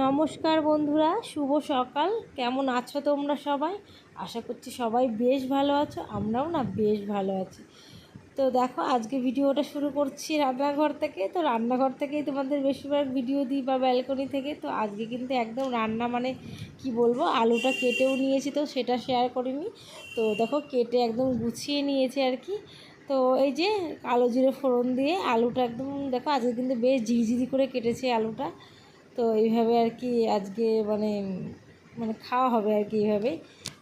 নমস্কার বন্ধুরা, শুভ সকাল। কেমন আছো তোমরা সবাই? আশা করছি সবাই বেশ ভালো আছো, আমরাও না বেশ ভালো আছি। তো দেখো, আজকে ভিডিওটা শুরু করছি রান্নাঘর থেকে। তো রান্নাঘর থেকেই তোমাদের বেশিরভাগ ভিডিও দিই বা ব্যালকনি থেকে। তো আজকে কিন্তু একদম রান্না মানে কি বলব, আলুটা কেটেও নিয়েছি তো, সেটা শেয়ার করিনি। তো দেখো, কেটে একদম গুছিয়ে নিয়েছি আর কি। তো এই যে কালো জিরে ফোড়ন দিয়ে আলুটা একদম, দেখো আজকে কিন্তু বেশ ঝিরিঝিরি করে কেটেছে আলুটা। তো এইভাবে আর কি আজকে মানে মানে খাওয়া হবে আর কি এইভাবে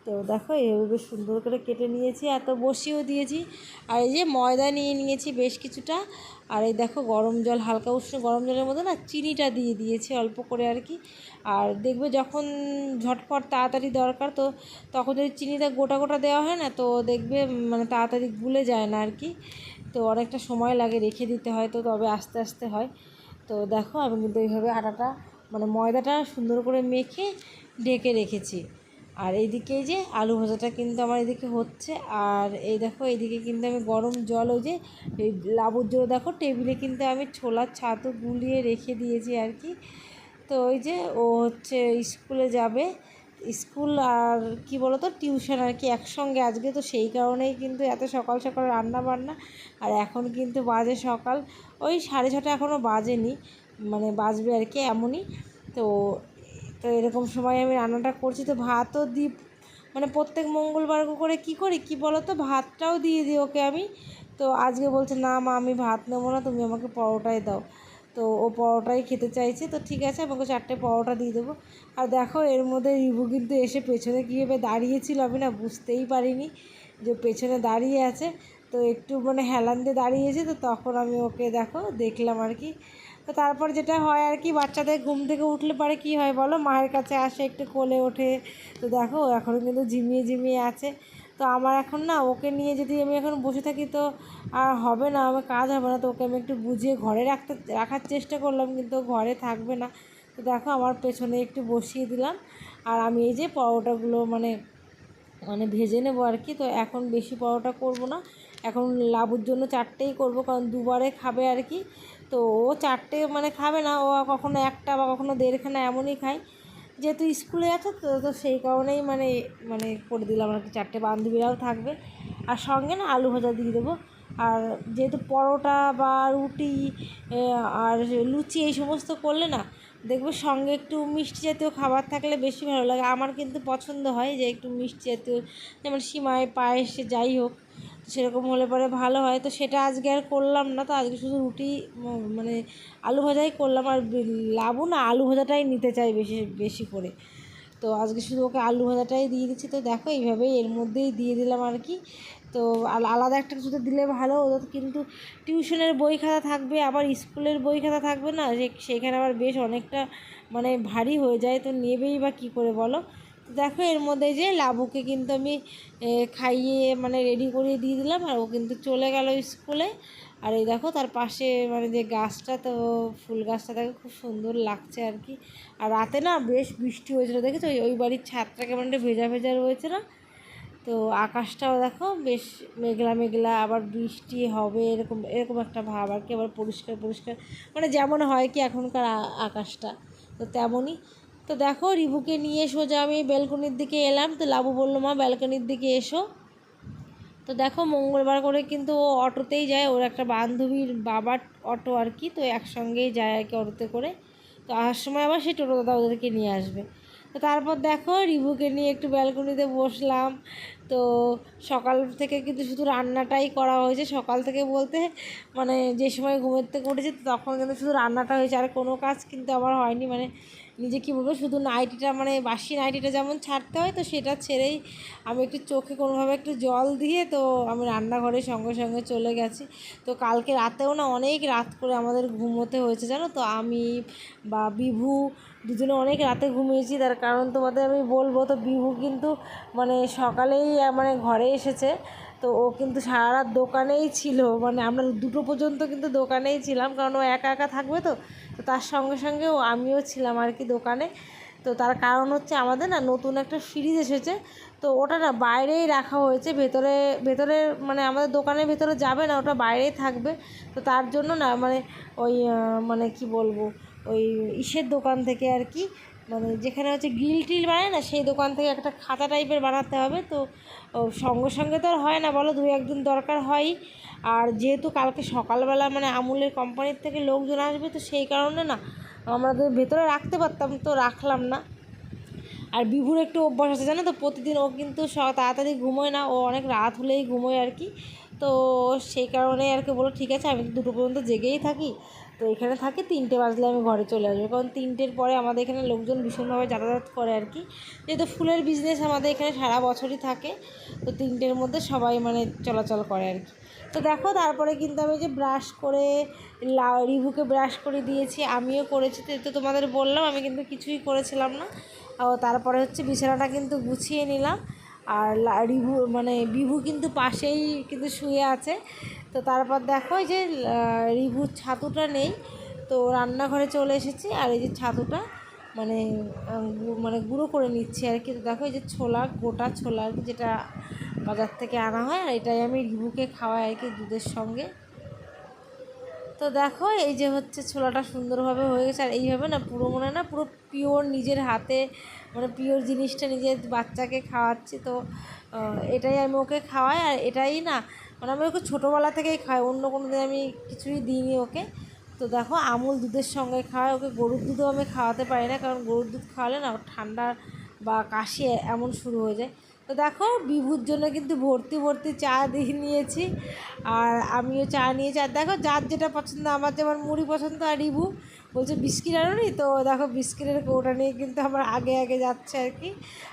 তো দেখো এইভাবে সুন্দর করে কেটে নিয়েছি, এত বসিয়েও দিয়েছি। আর এই যে ময়দা নিয়ে নিয়েছি বেশ কিছুটা। আর এই দেখো গরম জল, হালকা উষ্ণ গরম জলের মধ্যে না চিনিটা দিয়ে দিয়েছি অল্প করে আর কি। আর দেখবে যখন ঝটপট তাড়াতাড়ি দরকার তো তখন যদি চিনিটা গোটা গোটা দেওয়া হয় না তো দেখবে মানে তাড়াতাড়ি গুলে যায় না আর কি। তো অনেকটা সময় লাগে রেখে দিতে হয় তো তবে আস্তে আস্তে হয়। তো দেখো আমি কিন্তু এইভাবে আটাটা মানে ময়দাটা সুন্দর করে মেখে ঢেকে রেখেছি। আর এইদিকে যে আলু ভাজাটা কিন্তু আমার এদিকে হচ্ছে। আর এই দেখো, এইদিকে কিন্তু আমি গরম জল, ওই যে এই লাবুর জল, দেখো টেবিলে কিন্তু আমি ছোলার ছাতু গুলিয়ে রেখে দিয়েছি আর কি। তো ওই যে ও হচ্ছে স্কুলে যাবে স্কুল আর কি বলতো, টিউশন আর কি একসঙ্গে। আজকে তো সেই কারণেই কিন্তু এত সকাল সকাল রান্না বান্না আর এখন কিন্তু বাজে সকাল। ওই সাড়ে ছটা এখনও বাজেনি মানে বাজবে আর কি এমনই। তো তো এরকম সময় আমি রান্নাটা করছি, তো ভাতও দিই মানে প্রত্যেক মঙ্গলবার করে কি করি, কি বলো তো ভাতটাও দিয়ে দিই ওকে আমি। তো আজকে বলছে, না মা, আমি ভাত নেব না, তুমি আমাকে পরোটাই দাও। তো ও পরোটাই খেতে চাইছে, তো ঠিক আছে আমাকে চারটে পরোটা দিয়ে দেবো। আর দেখো, এর মধ্যে রিভু কিন্তু এসে পেছনে কীভাবে দাঁড়িয়েছিল আমি না বুঝতেই পারিনি যে পেছনে দাঁড়িয়ে আছে। তো একটু মানে হেলান দিয়ে দাঁড়িয়েছে, তো তখন আমি ওকে দেখো দেখলাম আর কি। তো তারপর যেটা হয় আর কি, বাচ্চাদের ঘুম থেকে উঠলে পরে কি হয় বলো? মায়ের কাছে আসে একটু কোলে ওঠে। তো দেখো এখনও কিন্তু ঝিমিয়ে ঝিমিয়ে আছে। তো আমার এখন না, ওকে নিয়ে যদি আমি এখন বসে থাকি তো আর হবে না, আমার কাজ হবে না, তো ওকে আমি একটু বুঝিয়ে ঘরে রাখতে, রাখার চেষ্টা করলাম কিন্তু ঘরে থাকবে না। তো দেখো আমার পেছনে একটু বসিয়ে দিলাম আর আমি এই যে পরোটাগুলো মানে মানে ভেজে নেব আর কি। তো এখন বেশি পরোটা করব না, এখন লাবুর জন্য চারটেই করব, কারণ দুবারে খাবে আর কি। তো ও চারটে মানে খাবে না, ও কখনো একটা বা কখনো দেড়খানা এমনই খায়। যেহেতু স্কুলে আছে, তো তো সেই কারণেই মানে মানে করে দিলাম আর কি। চারটে বান্ধবীরাও থাকবে। আর সঙ্গে না আলু ভাজা দিয়ে দেবো। আর যেহেতু পরোটা বা রুটি আর লুচি এই সমস্ত করলে না, দেখবে সঙ্গে একটু মিষ্টি জাতীয় খাবার থাকলে বেশি ভালো লাগে। আমার কিন্তু পছন্দ হয় যে একটু মিষ্টি জাতীয়, যেমন সিমাই, পায়েস, যাই হোক। সেরকম হলে পরে ভালো হয়। তো সেটা আজকে আর করলাম না। তো আজকে শুধু রুটি মানে আলু ভাজাই করলাম। আর লাবু না, আলু ভাজাটাই নিতে চাই বেশি বেশি করে। তো আজকে শুধু ওকে আলু ভাজাটাই দিয়ে দিচ্ছি। তো দেখো, এইভাবেই এর মধ্যেই দিয়ে দিলাম আর কি। তো আলাদা একটা কিছুতে দিলে ভালো। ওদের কিন্তু টিউশনের বই খাতা থাকবে, আবার স্কুলের বই খাতা থাকবে না? সেখানে আবার বেশ অনেকটা মানে ভারী হয়ে যায়। তো নেবেই বা কী করে বলো? দেখো, এর মধ্যে যে লাবুকে কিন্তু আমি খাইয়ে মানে রেডি করিয়ে দিয়ে দিলাম, আর ও কিন্তু চলে গেল স্কুলে। আর এই দেখো, তার পাশে মানে যে গাছটা, তো ফুল গাছটা দেখো, খুব সুন্দর লাগছে আর কি। আর রাতে না বেশ বৃষ্টি হয়েছিল, দেখেছ? ওই ওই বাড়ির ছাদটা কেমন একটা ভেজা ভেজা রয়েছে না? তো আকাশটাও দেখো, বেশ মেঘলা মেঘলা, আবার বৃষ্টি হবে, এরকম এরকম একটা ভাব আর কি, আবার পরিষ্কার পরিষ্কার। মানে যেমন হয় কি এখনকার আকাশটা, তো তেমনই। তো দেখো, রিভুকে নিয়ে সোজা আমি ব্যালকনির দিকে এলাম। তো লাবু বলল, মা, ব্যালকনির দিকে এসো। তো দেখো, মঙ্গলবার করে কিন্তু ও অটোতেই যায়। ওর একটা বান্ধবীর বাবার অটো আর কি, তো একসঙ্গেই যায় আর কি অটোতে করে। তো আসার সময় আবার সেই টোটো দাদা ওদেরকে নিয়ে আসবে। তো তারপর দেখো, রিভুকে নিয়ে একটু ব্যালকনিতে বসলাম। তো সকাল থেকে কিন্তু শুধু রান্নাটাই করা হয়েছে। সকাল থেকে বলতে মানে যে সময় ঘুমের থেকে উঠেছে, তখন কিন্তু শুধু রান্নাটা হয়েছে। আর কোনো কাজ কিন্তু আমার হয়নি। মানে নিজে কী বলব, শুধু নাইটিটা মানে বাসি নাইটিটা যেমন ছাড়তে হয়, তো সেটা ছেড়েই আমি একটু চোখে কোনোভাবে একটু জল দিয়ে তো আমি রান্নাঘরে সঙ্গে সঙ্গে চলে গেছি। তো কালকে রাতেও না অনেক রাত করে আমাদের ঘুমোতে হয়েছে, জানো তো? আমি বা বিভু দুজনে অনেক রাতে ঘুমিয়েছি, তার কারণ তোমাদের আমি বলব, তো বিভু কিন্তু মানে সকালেই মানে ঘরে এসেছে, তো ও কিন্তু সারা রাত দোকানেই ছিল। মানে আমরা দুটো পর্যন্ত কিন্তু দোকানেই ছিলাম, কারণ ও একা একা থাকবে তো তো তার সঙ্গে সঙ্গেও আমিও ছিলাম আর কি দোকানে। তো তার কারণ হচ্ছে আমাদের না নতুন একটা ফ্রিজ এসেছে। তো ওটা না বাইরেই রাখা হয়েছে, ভেতরে ভেতরে মানে আমাদের দোকানের ভেতরে যাবে না, ওটা বাইরেই থাকবে। তো তার জন্য না মানে ওই মানে কি বলব, ওই ইসের দোকান থেকে আর কি মানে যেখানে হচ্ছে গ্রিল টিল বানায় না, সেই দোকান থেকে একটা খাতা টাইপের বানাতে হবে। তো সঙ্গে সঙ্গে তো আর হয় না বলো দু একদিন দরকার হয় আর যেহেতু কালকে সকালবেলা মানে আমুলের কোম্পানির থেকে লোকজন আসবে, তো সেই কারণে না আমরা তো ভেতরে রাখতে পারতাম, তো রাখলাম না। আর বিভুর একটু অভ্যাস আছে, জানো তো? প্রতিদিন ও কিন্তু স- তাড়াতাড়ি ঘুমোয় না, ও অনেক রাত হলেই ঘুমোয় আর কি। তো সেই কারণে আর কি বলো ঠিক আছে, আমি তো দুটো পর্যন্ত জেগেই থাকি। তো এখানে থাকি, তিনটে বাজলে আমি ঘরে চলে আসব। কারণ তিনটের পরে আমাদের এখানে লোকজন ভীষণভাবে যাতায়াত করে আর কি। যেহেতু ফুলের বিজনেস আমাদের এখানে সারা বছরই থাকে, তো তিনটের মধ্যে সবাই মানে চলাচল করে আর কি। তো দেখো, তারপরে কিন্তু আমি যে ব্রাশ করে লা, রিভুকে ব্রাশ করে দিয়েছি, আমিও করেছি। তো- তোমাদের বললাম, আমি কিন্তু কিছুই করেছিলাম না। তারপরে হচ্ছে বিছানাটা কিন্তু গুছিয়ে নিলাম। আর রিভু মানে বিভু কিন্তু পাশেই কিন্তু শুয়ে আছে। তো তারপর দেখো, এই যে রিভুর ছাতুটা নেই। তো রান্নাঘরে চলে এসেছি, আর এই যে ছাতুটা মানে মানে গুঁড়ো করে নিচ্ছি আর কি। দেখো, এই যে ছোলা, গোটা ছোলা যেটা বাজার থেকে আনা হয়, আর এটাই আমি রিভুকে খাওয়াই আর কি দুধের সঙ্গে। তো দেখো, এই যে হচ্ছে ছোলাটা সুন্দরভাবে হয়ে গেছে, আর এইভাবে না পুরো মনে না পুরো পিওর নিজের হাতে মানে পিওর জিনিসটা নিজের বাচ্চাকে খাওয়াচ্ছি। তো এটাই আমি ওকে খাওয়াই, আর এটাই না মানে আমি ওকে ছোটোবেলা থেকেই খাওয়াই, অন্য কোনো দিন আমি কিছুই দিইনি ওকে। তো দেখো, আমুল দুধের সঙ্গে খাওয়াই, ওকে গরুর দুধও আমি খাওয়াতে পারি না, কারণ গরুর দুধ খাওয়ালে না ঠান্ডা বা কাশি এমন শুরু হয়ে যায়। তো দেখো, বিভুর জন্য কিন্তু ভর্তি ভর্তি চা দিয়ে নিয়েছি। আর আমিও চা নিয়েছি। আর দেখো, যার যেটা পছন্দ, আমার যেমন মুড়ি পছন্দ আর রিভু বলছে বিস্কিট আনোনি? তো দেখো, বিস্কিটের কৌটা নিয়ে কিন্তু আমার আগে আগে যাচ্ছে আর কি।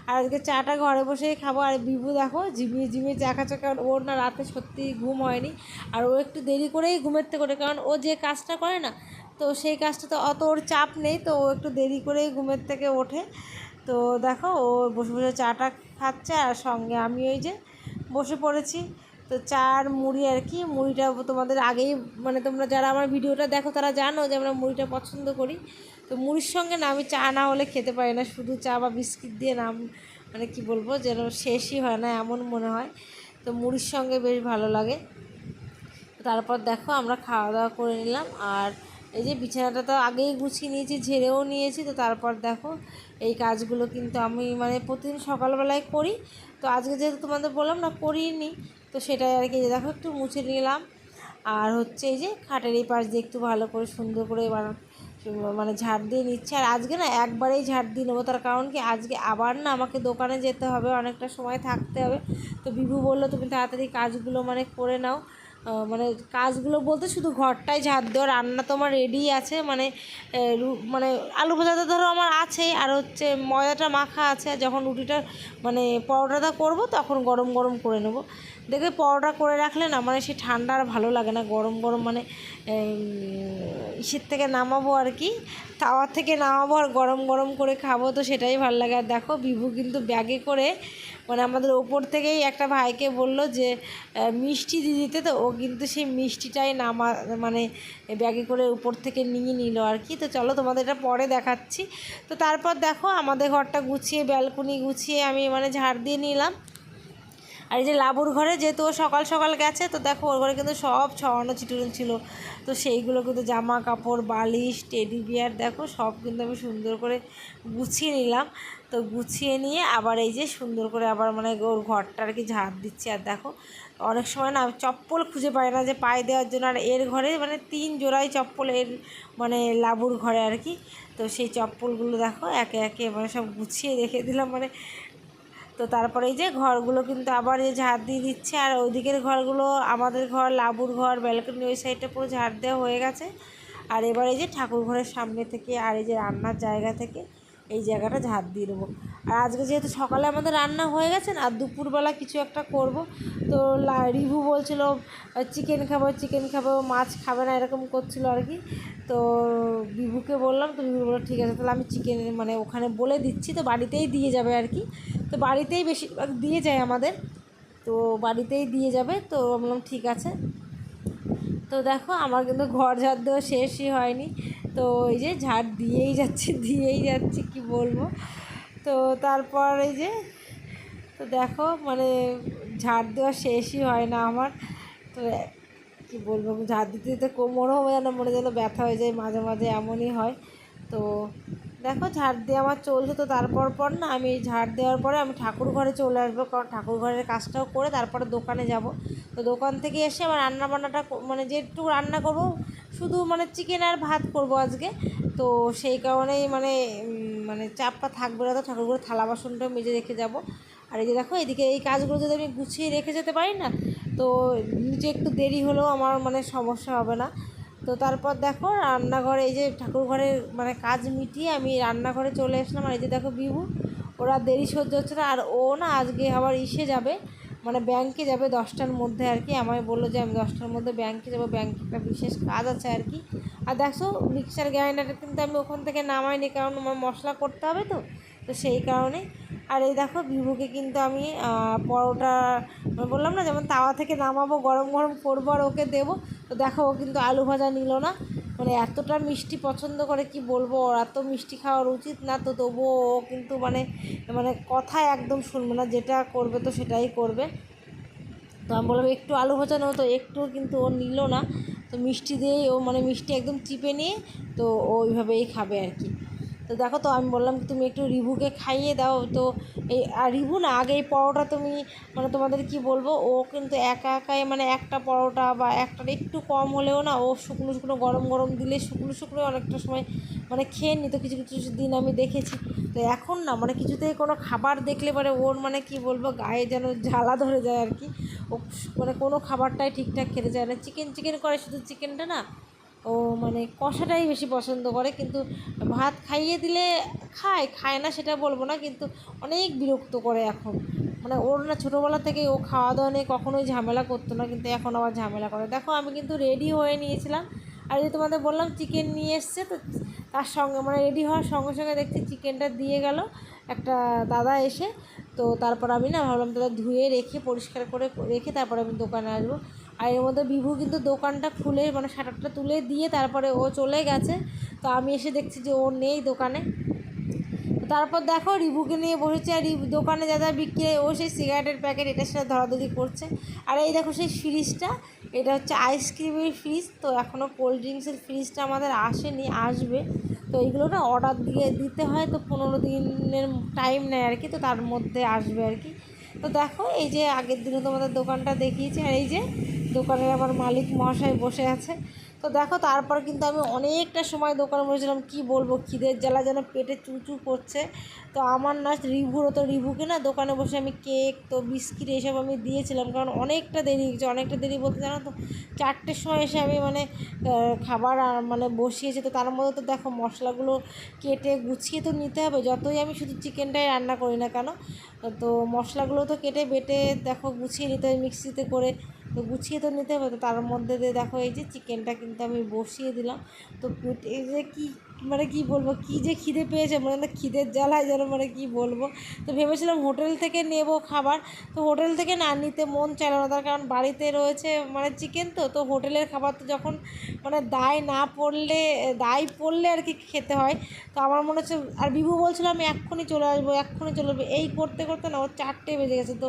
আর আজকে চাটা ঘরে বসেই খাব। আর বিভু দেখো, ঝিমিয়ে ঝিমিয়ে চা খাচ্ছে, কারণ ওর না রাতে সত্যি ঘুম হয়নি। আর ও একটু দেরি করেই ঘুমের থেকে ওঠে, কারণ ও যে কাজটা করে না, তো সেই কাজটা তো অত ওর চাপ নেই, তো ও একটু দেরি করেই ঘুমের থেকে ওঠে। তো দেখো, ও বসে বসে চাটা খাচ্ছে আর সঙ্গে আমি ওই যে বসে পড়েছি। তো চার মুড়ি আর কি, মুড়িটা তোমাদের আগেই মানে তোমরা যারা আমার ভিডিওটা দেখো তারা জানো যে আমরা মুড়িটা পছন্দ করি। তো মুড়ির সঙ্গে না, আমি চা না হলে খেতে পারি না, শুধু চা বা বিস্কিট দিয়ে নাম মানে কি বলব যেন শেষই হয় না, এমন মনে হয়। তো মুড়ির সঙ্গে বেশ ভালো লাগে। তারপর দেখো আমরা খাওয়া দাওয়া করে নিলাম আর এই যে বিছানাটা তো আগেই গুছিয়ে নিয়েছি, ঝেড়েও নিয়েছি, তো তারপর দেখো এই কাজগুলো কিন্তু আমি মানে প্রতিদিন সকালবেলায় করি। তো আজকে যেহেতু তোমাদের বললাম না করিনি, তো সেটাই আর কি দেখো একটু মুছে নিলাম। আর হচ্ছে এই যে খাটের এই পাশ দিয়ে একটু ভালো করে সুন্দর করে এবার মানে ঝাড় দিয়ে নিচ্ছে। আর আজকে না একবারেই ঝাড় দিয়ে নেব, তার কারণ কি আজকে আবার না আমাকে দোকানে যেতে হবে, অনেকটা সময় থাকতে হবে। তো বিভু বলল তুমি তাড়াতাড়ি কাজগুলো মানে করে নাও মানে কাজগুলো বলতে শুধু ঘরটাই ঝাড় দেওয়া, রান্না তো আমার রেডি আছে মানে মানে আলু ভাজাটা ধরো আমার আছেই, আর হচ্ছে ময়দাটা মাখা আছে যখন রুটিটা মানে পরোটাটা করব তখন গরম গরম করে নেব। দেখবে পরোটা করে রাখলে না মানে সে ঠান্ডা আর ভালো লাগে না, গরম গরম মানে ইসের থেকে নামাবো আর কি তাওয়ার থেকে নামাবো আর গরম গরম করে খাব তো সেটাই ভালো লাগে। আর দেখো, বিভু কিন্তু ব্যাগে করে মানে আমাদের ওপর থেকেই একটা ভাইকে বলল যে মিষ্টি দিয়ে দিতে, তো ও কিন্তু সেই মিষ্টিটাই নামা মানে ব্যাগে করে উপর থেকে নিয়ে নিল আর কি। তো চলো তোমাদের এটা পরে দেখাচ্ছি। তো তারপর দেখো আমাদের ঘরটা গুছিয়ে, ব্যালকনি গুছিয়ে আমি মানে ঝাড় দিয়ে নিলাম। আর এই যে লাবুর ঘরে যেহেতু ও সকাল সকাল গেছে, তো দেখো ওর ঘরে কিন্তু সব ছড়ানো ছিটুনো ছিল। তো সেইগুলো কিন্তু জামা কাপড়, বালিশ টেডি বিয়ার দেখো সব কিন্তু আমি সুন্দর করে গুছিয়ে নিলাম। তো গুছিয়ে নিয়ে আবার এই যে সুন্দর করে আবার মানে ওর ঘরটা আর কি ঝাঁপ দিচ্ছি। আর দেখো অনেক সময় না চপ্পল খুঁজে পাই না যে পায়ে দেওয়ার জন্য। আর এর ঘরে মানে তিন জোড়াই চপ্পল এর মানে লাবুর ঘরে আর কি। তো সেই চপ্পলগুলো দেখো একে একে মানে সব গুছিয়ে রেখে দিলাম। মানে তো তারপরে এই যে ঘরগুলো কিন্তু আবার যে ঝাড় দিয়ে দিচ্ছে, আর ওইদিকের ঘরগুলো আমাদের ঘর, লাবুর ঘর, ব্যালকনি ওই সাইডটা পুরো ঝাড় দেওয়া হয়ে গেছে। আর এবার এই যে ঠাকুর ঘরের সামনে থেকে আর এই যে রান্নার জায়গা থেকে এই জায়গাটা ঝাড় দিয়ে দেবো। আর আজকে যেহেতু সকালে আমাদের রান্না হয়ে গেছে আর দুপুরবেলা কিছু একটা করব। তো রিভু বলছিল চিকেন খাব চিকেন খাব, মাছ খাবে না, এরকম করছিল আর কি। তো বিভুকে বললাম, তো বিভু বলল, ঠিক আছে, তাহলে আমি চিকেন মানে ওখানে বলে দিচ্ছি, তো বাড়িতেই দিয়ে যাবে আর কি। তো বাড়িতেই বেশিরভাগ দিয়ে যায় আমাদের। তো বাড়িতেই দিয়ে যাবে, তো বললাম, ঠিক আছে। তো দেখো, আমার কিন্তু ঘর ঝাড় দেওয়া শেষই হয়নি। তো এই যে ঝাড় দিয়েই যাচ্ছে দিয়েই যাচ্ছে, কি বলব? তো তারপর এই যে, তো দেখো মানে ঝাড় দেওয়া শেষই হয় না আমার। তো কি বলব, ঝাড় দিতে দিতে কোমরও যেন, মনে যেন ব্যথা হয়ে যায়, মাঝে মাঝে এমনই হয়। তো দেখো, ঝাড় দিয়ে আমার চলছে। তো তারপর পর না, আমি ঝাড় দেওয়ার পরে আমি ঠাকুর ঘরে চলে আসব। কারণ ঠাকুর ঘরের কাজটাও করে তারপরে দোকানে যাব। তো দোকান থেকে এসে আমার রান্না বান্নাটা মানে যেটুকু রান্না করব শুধু মানে চিকেন আর ভাত করব আজকে। তো সেই কারণেই মানে মানে চাপটা থাকবে না তো ঠাকুর ঘরে থালা বাসনটা মেজে রেখে যাব। আর এই যে দেখো, এদিকে এই কাজগুলো যদি আমি গুছিয়ে রেখে যেতে পারি না, তো নিচে একটু দেরি হলেও আমার মানে সমস্যা হবে না। তো তারপর দেখো, রান্নাঘরে এই যে ঠাকুর ঘরের মানে কাজ মিটিয়ে আমি রান্নাঘরে চলে আসলাম। আর এই যে দেখো বিভু, ওরা দেরি সহ্য হচ্ছে না। আর ও না আজকে আবার ইসে যাবে। মানে ব্যাংকে যাবে দশটার মধ্যে আর কি। আমায় বলল যে, আমি দশটার মধ্যে ব্যাংকে যাব ব্যাংকে একটা বিশেষ কাজ আছে আর কি। আর দেখো মিক্সার গ্রাইন্ডারটা কিন্তু আমি ওখান থেকে নামাইনি, কারণ আমার মশলা করতে হবে তো তো সেই কারণে। আর এই দেখো বিভুকে কিন্তু আমি পরোটা বললাম না, যেমন তাওয়া থেকে নামাবো, গরম গরম করব আর ওকে দেবো। তো দেখো, ও কিন্তু আলু ভাজা নিল না। মানে এতটা মিষ্টি পছন্দ করে কি বলব? ওর এত মিষ্টি খাওয়ার উচিত না তো তবুও ও কিন্তু মানে মানে কথা একদম শুনবে না, যেটা করবে তো সেটাই করবে। তো আমি বললাম, একটু আলু ভাজা নেব তো একটু কিন্তু ও নিল না। তো মিষ্টি দিয়েই ও মানে মিষ্টি একদম চিপে নিয়ে তো ওইভাবেই খাবে আর কি। তো দেখো তো আমি বললাম তুমি একটু রিভুকে খাইয়ে দাও। তো এই, আর রিভু না, আগে এই পরোটা তুমি মানে তোমাদের কি বলব, ও কিন্তু একা একাই মানে একটা পরোটা বা একটা একটু কম হলেও না, ও শুকনো শুকনো, গরম গরম দিলে শুকনো শুকনো অনেকটা সময় মানে খেয়ে নিত। কিছু কিছু দিন আমি দেখেছি। তো এখন না মানে কিছুতেই কোনো খাবার দেখলে পরে ওর মানে কি বলব, গায়ে যেন জ্বালা ধরে যায় আর কি। ও মানে কোনো খাবারটাই ঠিকঠাক খেতে চায় না। চিকেন চিকেন করে শুধু চিকেনটা না ও মানে কষাটাই বেশি পছন্দ করে, কিন্তু ভাত খাইয়ে দিলে খায় খায় না সেটা বলব না, কিন্তু অনেক বিরক্ত করে এখন। মানে ওর না ছোটোবেলা থেকে ও খাওয়া দাওয়া নিয়ে কখনোই ঝামেলা করতো না, কিন্তু এখন আবার ঝামেলা করে। দেখো, আমি কিন্তু রেডি হয়ে নিয়েছিলাম। আর যে তোমাদের বললাম চিকেন নিয়ে এসছে, তো তার সঙ্গে মানে রেডি হওয়ার সঙ্গে সঙ্গে দেখছি চিকেনটা দিয়ে গেল। একটা দাদা এসে, তো তারপর আমি না ভাবলাম দাদা ধুয়ে রেখে, পরিষ্কার করে রেখে তারপর আমি দোকানে আসব। আর এর মধ্যে বিভু কিন্তু দোকানটা খুলে মানে শাটারটা তুলে দিয়ে তারপরে ও চলে গেছে। তো আমি এসে দেখছি যে ও নেই দোকানে। তারপর দেখো রিভুকে নিয়ে বসেছে আর রিভু দোকানে যা যা বিক্রি হয়, ও সেই সিগারেটের প্যাকেট এটার সাথে ধরাধরি করছে। আর এই দেখো সেই ফ্রিজটা এটা হচ্ছে আইসক্রিমের ফ্রিজ তো এখনও কোল্ড ড্রিঙ্কসের ফ্রিজটা আমাদের আসেনি আসবে। তো এইগুলো না অর্ডার দিয়ে দিতে হয় তো পনেরো দিনের টাইম নেয় আর কি তো তার মধ্যে আসবে আর কি। তো দেখো এই যে আগের দিনে তোমাদের দোকানটা দেখিয়েছি আর এই যে দোকানের আমার মালিক মহাশয় বসে আছে। তো দেখো, তারপর কিন্তু আমি অনেকটা সময় দোকানে বসেছিলাম, কি বলব, খিদের জ্বালা যেন পেটে চুচু করছে। তো আমার না রিভুরও তো রিভুকে না দোকানে বসে আমি কেক তো বিস্কিট এসব আমি দিয়েছিলাম, কারণ অনেকটা দেরি হয়েছে অনেকটা দেরি বলতে জানো তো, চারটের সময় এসে আমি মানে খাবার মানে বসিয়েছি। তো তার মধ্যে তো দেখো, মশলাগুলো কেটে গুছিয়ে তো নিতে হবে, যতই আমি শুধু চিকেনটাই রান্না করি না কেন, তো মশলাগুলো তো কেটে বেটে দেখো গুছিয়ে নিতে হবে, মিক্সিতে করে তো গুছিয়ে তো নিতে হবে। তো তার মধ্যে দিয়ে দেখো এই যে চিকেনটা কিন্তু আমি বসিয়ে দিলাম। তো এই যে কি মানে কি বলব, কি যে খিদে পেয়েছে মানে খিদের জ্বালায় যেন মানে কি বলব। তো ভেবেছিলাম হোটেল থেকে নেব খাবার, তো হোটেল থেকে না নিতে মন চাইল না, তার কারণ বাড়িতে রয়েছে মানে চিকেন তো তো হোটেলের খাবার তো যখন মানে দায় না পড়লে, দায় পড়লে আর কি খেতে হয়। তো আমার মনে হচ্ছে, আর বিভু বলছিল আমি এক্ষুনি চলে আসব, এক্ষুনি চলে আসব। এই করতে করতে না ওর চারটে বেজে গেছে, তো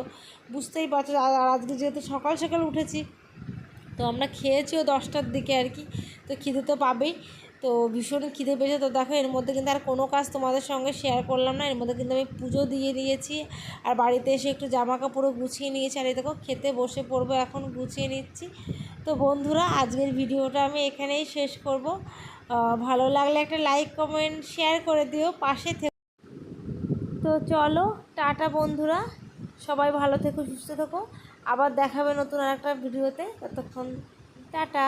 বুঝতেই পারছ, আর আজকে যেহেতু সকাল সকাল উঠেছি, তো আমরা খেয়েছিও দশটার দিকে আর কি, তো খিদে তো পাবেই। তো ভীষণ খিদে পেয়েছে। তো দেখো, এর মধ্যে কিন্তু আর কোনো কাজ তোমাদের সঙ্গে শেয়ার করলাম না। এর মধ্যে কিন্তু আমি পুজো দিয়ে দিয়েছি। আর বাড়িতে এসে একটু জামা কাপড়ও গুছিয়ে নিয়েছি। আর এই দেখো, খেতে বসে পড়ব এখন, গুছিয়ে নিচ্ছি। তো বন্ধুরা, আজকের ভিডিওটা আমি এখানেই শেষ করব। ভালো লাগলে একটা লাইক কমেন্ট শেয়ার করে দিও। পাশে থেকে তো চলো, টাটা বন্ধুরা। সবাই ভালো থেকো, সুস্থ থেকো। আবার দেখাবে নতুন আর একটা ভিডিওতে। ততক্ষণ, টাটা।